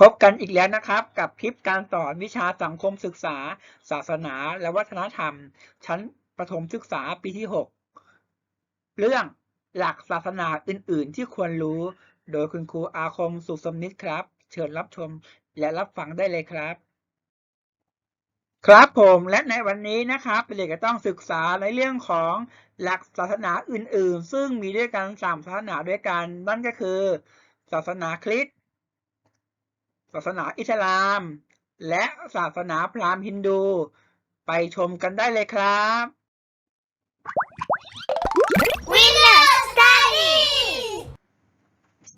พบกันอีกแล้วนะครับกับคลิปการสอนวิชาสังคมศึกษา ศาสนา และวัฒนธรรม ชั้นประถมศึกษาปีที่ 6 เรื่องหลักศาสนาอื่น ๆ ที่ควรรู้ โดยคุณครูอาคมสุขสมนิตครับ เชิญรับชมและรับฟังได้เลยครับ ครับผมและในวันนี้นะครับเด็กก็ต้องศึกษาในเรื่องของหลักศาสนาอื่น ๆ ซึ่งมีด้วยกันสามศาสนาด้วยกัน นั่นก็คือ ศาสนาคริสต์ ศาสนาอิสลาม และศาสนาพราหมณ์ฮินดู ไปชมกันได้เลยครับ Winner Study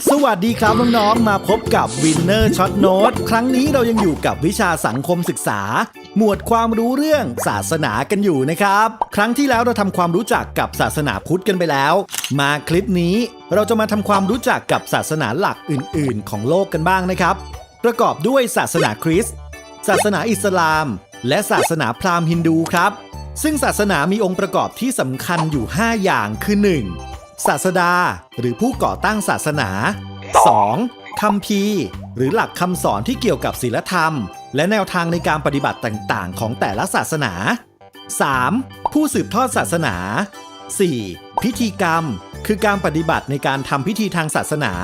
สวัสดีครับน้องๆ มาพบกับ Winner Shot Note ครั้งนี้เรายังอยู่กับวิชาสังคมศึกษา หมวดความรู้เรื่องศาสนากันอยู่นะครับ ครั้งที่แล้วเราทำความรู้จักกับศาสนาพุทธกันไปแล้ว มาคลิปนี้เราจะมาทำความรู้จักกับศาสนาหลักอื่นๆ ของโลกกันบ้างนะครับ ประกอบด้วยศาสนาคริสต์ศาสนาอิสลาม และศาสนาพราหมณ์ฮินดูครับ ซึ่งศาสนามีองค์ประกอบที่สำคัญอยู่ 5 อย่างคือ 1. ศาสดา หรือผู้ก่อตั้งศาสนา 2. คัมภีร์ หรือหลักคำสอนที่เกี่ยวกับศีลธรรม และแนวทางในการปฏิบัติต่างๆ ของแต่ละศาสนา 3. ผู้สืบทอดศาสนา 4. พิธีกรรม คือการปฏิบัติในการทำพิธีทางศาสนา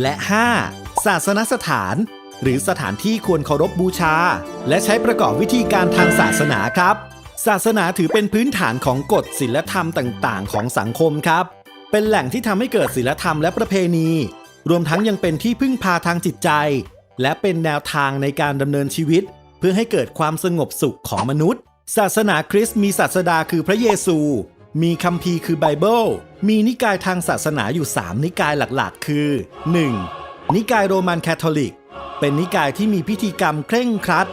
และ 5. ศาสนสถาน หรือสถานที่ควรเคารพบูชา และใช้ประกอบวิธีการทางศาสนาครับ ศาสนาถือเป็นพื้นฐานของกฎศีลธรรมต่าง ๆ ของสังคมครับ เป็นแหล่งที่ทำให้เกิดศีลธรรมและประเพณี รวมทั้งยังเป็นที่พึ่งพาทางจิตใจ และเป็นแนวทางในการดำเนินชีวิต เพื่อให้เกิดความสงบสุขของมนุษย์ ศาสนาคริสต์มีศาสดาคือพระเยซู มีคัมภีร์คือไบเบิล มีนิกายทางศาสนาอยู่ 3 นิกายหลักๆ คือ 1. นิกายโรมันคาทอลิก เป็นนิกายที่มีพิธีกรรมเคร่งครัด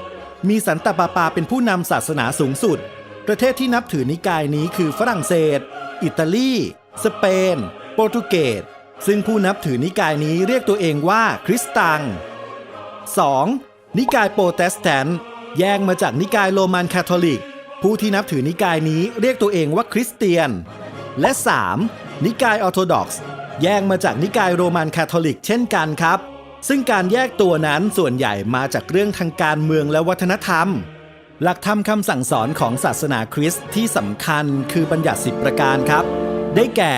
มีสันตะปาปาเป็นผู้นำศาสนาสูงสุด ประเทศที่นับถือนิกายนี้คือฝรั่งเศส อิตาลี สเปน โปรตุเกส ซึ่งผู้นับถือนิกายนี้เรียกตัวเองว่าคริสตัง 2. นิกายโปรเตสแตนต์แยกมาจากนิกายโรมันคาทอลิก ผู้ที่นับถือนิกายนี้เรียกตัวเองว่าคริสเตียน และ 3. นิกายออร์โธดอกซ์ แยกมาจากนิกายโรมันคาทอลิกเช่นกันครับ ซึ่งการแยกตัวนั้นส่วนใหญ่มาจากเรื่องทางการเมืองและวัฒนธรรม หลักธรรมคำสั่งสอนของศาสนาคริสต์ที่สำคัญคือบัญญัติสิบประการครับ ได้แก่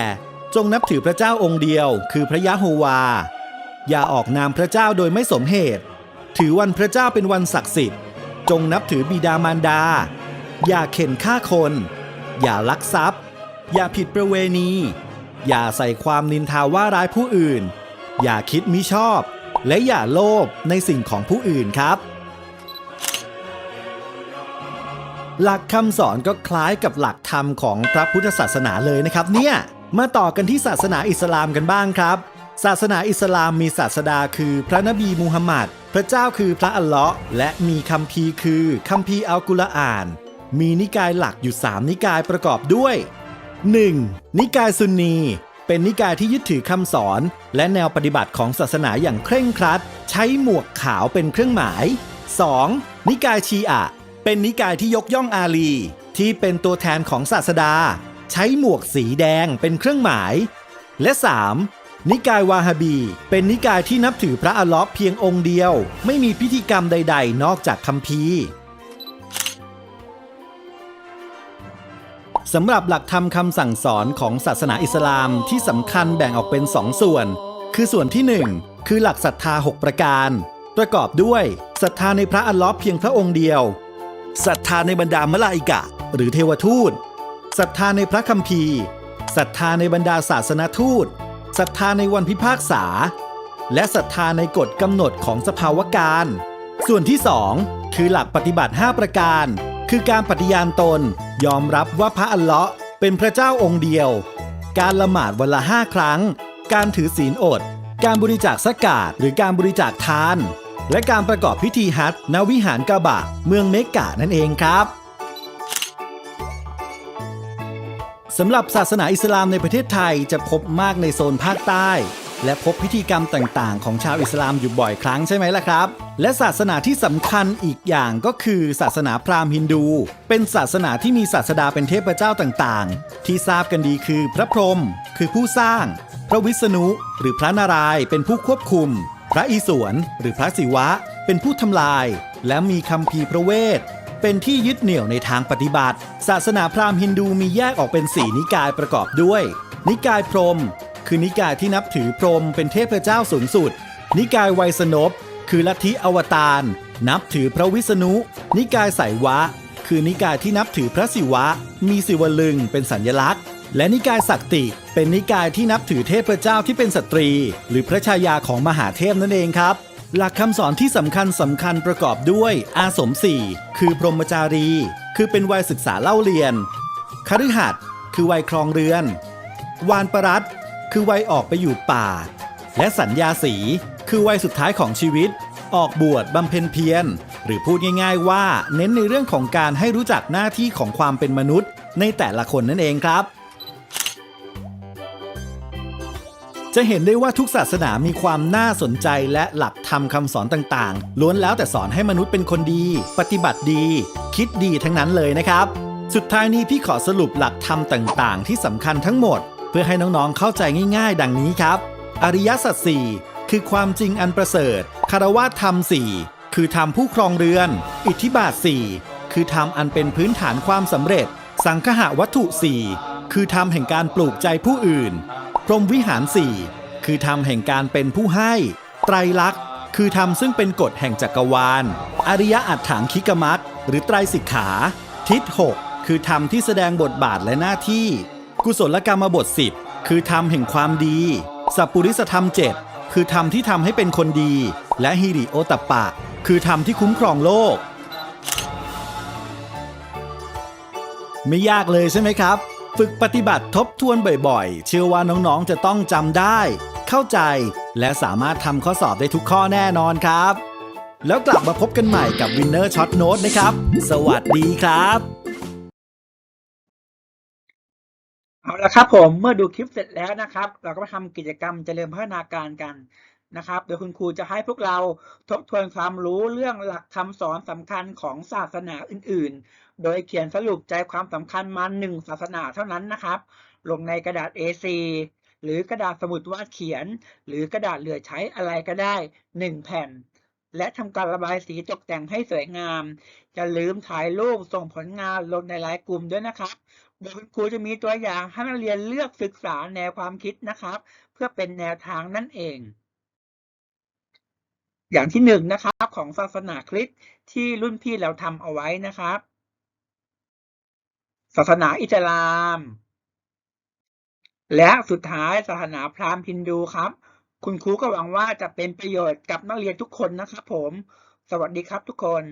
จงนับถือพระเจ้าองค์เดียว คือพระยะโฮวา อย่าออกนามพระเจ้าโดยไม่สมเหตุ ถือวันพระเจ้าเป็นวันศักดิ์สิทธิ์ จงนับถือบิดามารดา อย่าเข็นฆ่าคน อย่าลักทรัพย์ อย่าผิดประเวณี อย่าใส่ความนินทาว่าร้ายผู้อื่น อย่าคิดมิชอบ และอย่าโลภในสิ่งของผู้อื่นครับ หลักคำสอนก็คล้ายกับหลักธรรมของพระพุทธศาสนาเลยนะครับเนี่ย มาต่อกันที่ศาสนาอิสลามกันบ้างครับ ศาสนาอิสลามมีศาสดาคือพระนบีมูฮัมหมัด พระเจ้าคือพระอัลเลาะห์และมีคัมภีร์คือคัมภีร์อัลกุรอาน มีนิกายหลักอยู่ 3 นิกายประกอบด้วย 1. นิกายซุนนี เป็นนิกายที่ยึดถือคำสอน และแนวปฏิบัติของศาสนาอย่างเคร่งครัด ใช้หมวกขาวเป็นเครื่องหมาย 2. นิกายชีอะ เป็นนิกายที่ยกย่องอาลี ที่เป็นตัวแทนของศาสดา ใช้หมวกสีแดงเป็นเครื่องหมาย และ 3. นิกายวาฮาบี เป็นนิกายที่นับถือพระอัลลาะห์เพียงองค์เดียว ไม่มีพิธีกรรมใด ๆ นอกจากคัมภีร์ สำหรับหลักธรรมคำสั่งสอนของศาสนาอิสลามที่สำคัญแบ่งออกเป็น2ส่วน คือส่วนที่ 1 คือหลักศรัทธา 6 ประการ ประกอบด้วยศรัทธาในพระอัลลาะห์เพียงพระองค์เดียวศรัทธาในบรรดามลาอิกะ หรือเทวทูตศรัทธาในพระคัมภีร์ศรัทธาในบรรดาศาสนทูตศรัทธาในวันพิพากษา และศรัทธาในกฎกำหนดของสภาวการ ส่วนที่ 2 คือหลักปฏิบัติ 5 ประการ คือการปฏิญาณตน ยอมรับว่าพระอัลเลาะห์เป็นพระเจ้าองค์เดียว การละหมาดวันละ5ครั้ง การถือศีลอด การบริจาคสกาดหรือการบริจาคทาน และการประกอบพิธีฮัจญ์ณวิหารกาบะเมืองเมกะนั่นเองครับสำหรับศาสนาอิสลามในประเทศไทยจะพบมากในโซนภาคใต้ และพบพิธีกรรมต่าง ๆ ของชาวอิสลามอยู่บ่อยครั้งใช่ไหมล่ะครับ และศาสนาที่สำคัญอีกอย่างก็คือศาสนาพราหมณ์ฮินดู เป็นศาสนาที่มีศาสดาเป็นเทพเจ้าต่าง ๆ ที่ทราบกันดีคือพระพรหมคือผู้สร้าง พระวิษณุ หรือพระนารายณ์เป็นผู้ควบคุม พระอิศวรหรือพระศิวะ เป็นผู้ทำลาย และมีคำพีร์พระเวทเป็นที่ยึดเหนี่ยวในทางปฏิบัติ ศาสนาพราหมณ์ฮินดูมีแยกออกเป็นสี่นิกายประกอบด้วย นิกายพรหม คือนิกายที่นับถือพรหมเป็นเทพเจ้าสูงสุด นิกายไวยสนพคือลัทธิอวตาร นับถือพระวิษณุ นิกายไสยวะ คือนิกายที่นับถือพระศิวะ มีศิวลึงเป็นสัญลักษณ์ และนิกายศักติ เป็นนิกายที่นับถือเทพเจ้าที่เป็นสตรี หรือพระชายาของมหาเทพนั่นเองครับ หลักคำสอนที่สำคัญสำคัญประกอบด้วย อาสมสี่คือพรหมจารี คือเป็นวัยศึกษาเล่าเรียนคฤหัสถ์คือวัยครองเรือน วานประรัต คือวัยออกไปอยู่ป่า และสัญญาสีคือวัยสุดท้ายของชีวิต ออกบวชบำเพ็ญเพียร หรือพูดง่ายๆว่าเน้นในเรื่องของการให้รู้จักหน้าที่ของความเป็นมนุษย์ ในแต่ละคนนั่นเองครับ จะเห็นได้ว่าทุกศาสนามีความน่าสนใจและหลักธรรมคำสอนต่างๆ ล้วนแล้วแต่สอนให้มนุษย์เป็นคนดี ปฏิบัติดี คิดดีทั้งนั้นเลยนะครับ สุดท้ายนี้พี่ขอสรุปหลักธรรมต่าง ๆ ที่สำคัญทั้งหมด พื่อให้น้องๆเข้าใจง่าย ๆ ดังนี้ครับ อริยสัจสี่คือความจริงอันประเสริฐคารวะธรรมสี่คือธรรมผู้ครองเรือน อิทธิบาทสี่คือธรรมอันเป็นพื้นฐานความสำเร็จ สังคหะวัตถุสี่คือธรรมแห่งการปลูกใจผู้อื่น พรหมวิหารสี่คือธรรมแห่งการเป็นผู้ให้ ไตรลักษณ์ คือธรรมซึ่งเป็นกฎแห่งจักรวาล อริยอัตถังคิกมัตหรือไตรสิกขา ทิศหกคือธรรมที่แสดงบทบาทและหน้าที่ กุศลกรรมบทสิบคือธรรมแห่งความดี สัพปุริสธรรมเจ็ดคือธรรมที่ทำให้เป็นคนดี และฮิริโอตปปะ คือธรรมที่คุ้มครองโลก ไม่ยากเลยใช่ไหมครับ ฝึกปฏิบัติทบทวนบ่อยๆ เชื่อว่าน้องๆ จะต้องจำได้ เข้าใจ และสามารถทำข้อสอบได้ทุกข้อแน่นอนครับ แล้วกลับมาพบกันใหม่กับ Winner Shot Note นะครับ สวัสดีครับ เอาละครับผมเมื่อดูคลิปเสร็จแล้วนะครับ เราก็มาทำกิจกรรมเจริญพัฒนาการกันนะครับ โดยคุณครูจะให้พวกเราทบทวนความรู้เรื่องหลักคำสอนสำคัญของศาสนาอื่น ๆ โดยเขียนสรุปใจความสำคัญมาหนึ่งศาสนาเท่านั้นนะครับ ลงในกระดาษ A4 หรือกระดาษสมุดวาดเขียน หรือกระดาษเหลือใช้อะไรก็ได้หนึ่งแผ่น และทำการระบายสีตกแต่งให้สวยงามอย่าลืมถ่ายรูปส่งผลงานลงในไลน์กลุ่มด้วยนะครับ โดยคุณครูจะมีตัวอย่างให้นักเรียนเลือกศึกษาแนวความคิดนะครับ เพื่อเป็นแนวทางนั่นเอง อย่างที่หนึ่งนะครับของศาสนาคริสต์ที่รุ่นพี่เราทำเอาไว้นะครับ ศาสนาอิสลาม และสุดท้ายศาสนาพราหมณ์ฮินดูครับ คุณครูก็หวังว่าจะเป็นประโยชน์กับนักเรียนทุกคนนะครับผม สวัสดีครับทุกคน